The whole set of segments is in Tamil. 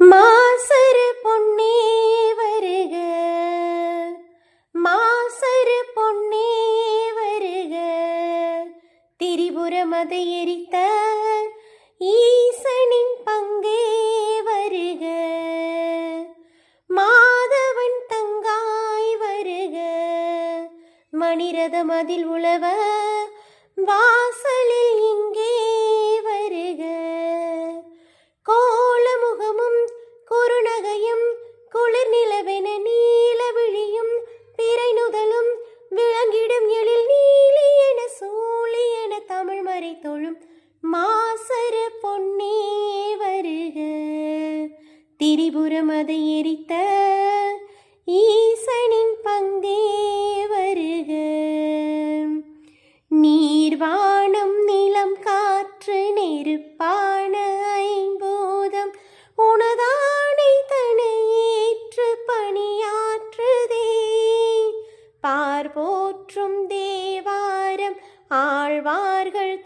மாசரு பொன்னே வருக. மாசரு பொன்னே வருக. திரிபுரமதை எரித்த ஈசனின் பங்கே வருக. மாதவன் தங்காய் வருக. மணிரதம் அதில் உழவ வாசலே திரிபுரம் அதை எரித்த ஈசனின் பங்கே வருக. நீர்வானம் நிலம் காற்று நெருப்பான ஐம்பூதம் உனதானை தனை ஏற்று பணியாற்றுதே. பார்போற்றும் தேவாரம் ஆழ்வார்கள்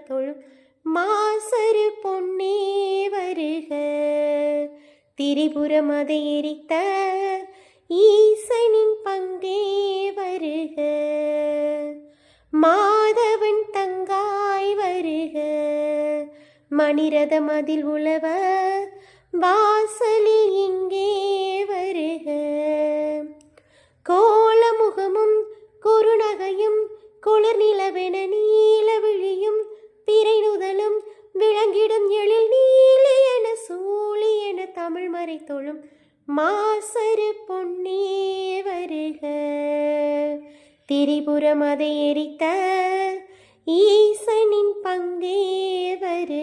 அடியவர் தொழும் மாசரு பொன்னே வருக. திரிபுரம் அதை எரித்த ஈசனின் பங்கே வருக. மாதவன் தங்காய் வருக. மணிரதம் அதில் உழவ வாசலில் இங்கே வருக. கோலமுகமும் குறுநகையும் குளிர் நிலவென விளங்கிடும் எழில் நீலி என சூழி என தமிழ் மறை தொழும் மாசரு பொன்னே வருக. திரிபுரம் அதை எரித்த ஈசனின் பங்கே வரு.